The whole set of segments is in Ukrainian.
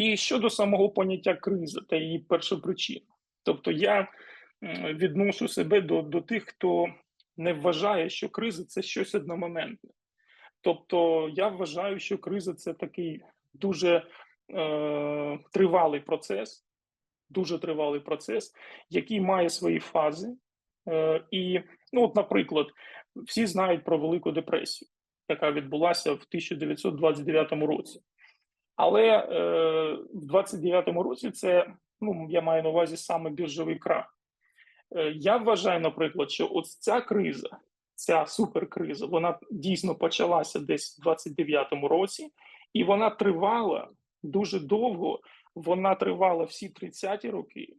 І щодо самого поняття криза та її першопричин, тобто я відношу себе до, до тих, хто не вважає, що криза це щось одномоментне. Тобто, я вважаю, що криза це такий дуже е, тривалий процес, дуже тривалий процес, який має свої фази. Е, І, ну, от, наприклад, всі знають про Велику депресію, яка відбулася в 1929 році. Але е, в 29-му році це ну я маю на увазі саме біржовий крах. Е, я вважаю, наприклад, що от ця криза, ця суперкриза, вона дійсно почалася десь в 29-му році, і вона тривала дуже довго. Вона тривала всі 30-ті роки,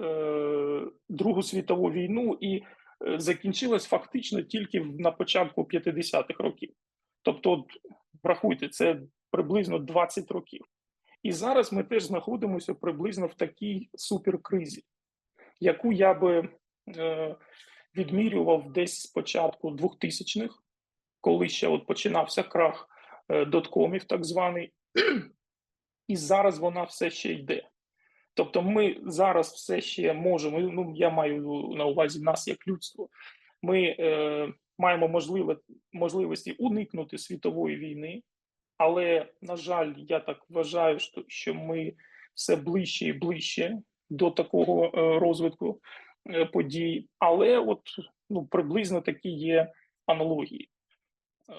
е, Другу світову війну, і е, закінчилась фактично тільки на початку 50-х років. Тобто, врахуйте, це приблизно 20 років. І зараз ми теж знаходимося приблизно в такій суперкризі, яку я би е, відмірював десь з початку 2000-х, коли ще от починався крах е, доткомів, так званий, і зараз вона все ще йде. Тобто, ми зараз все ще можемо. Ну я маю на увазі нас як людство. Ми е, маємо можливе, можливості уникнути світової війни. Але на жаль, я так вважаю, що ми все ближче і ближче до такого е, розвитку е, подій. Але от ну приблизно такі є аналогії. Е,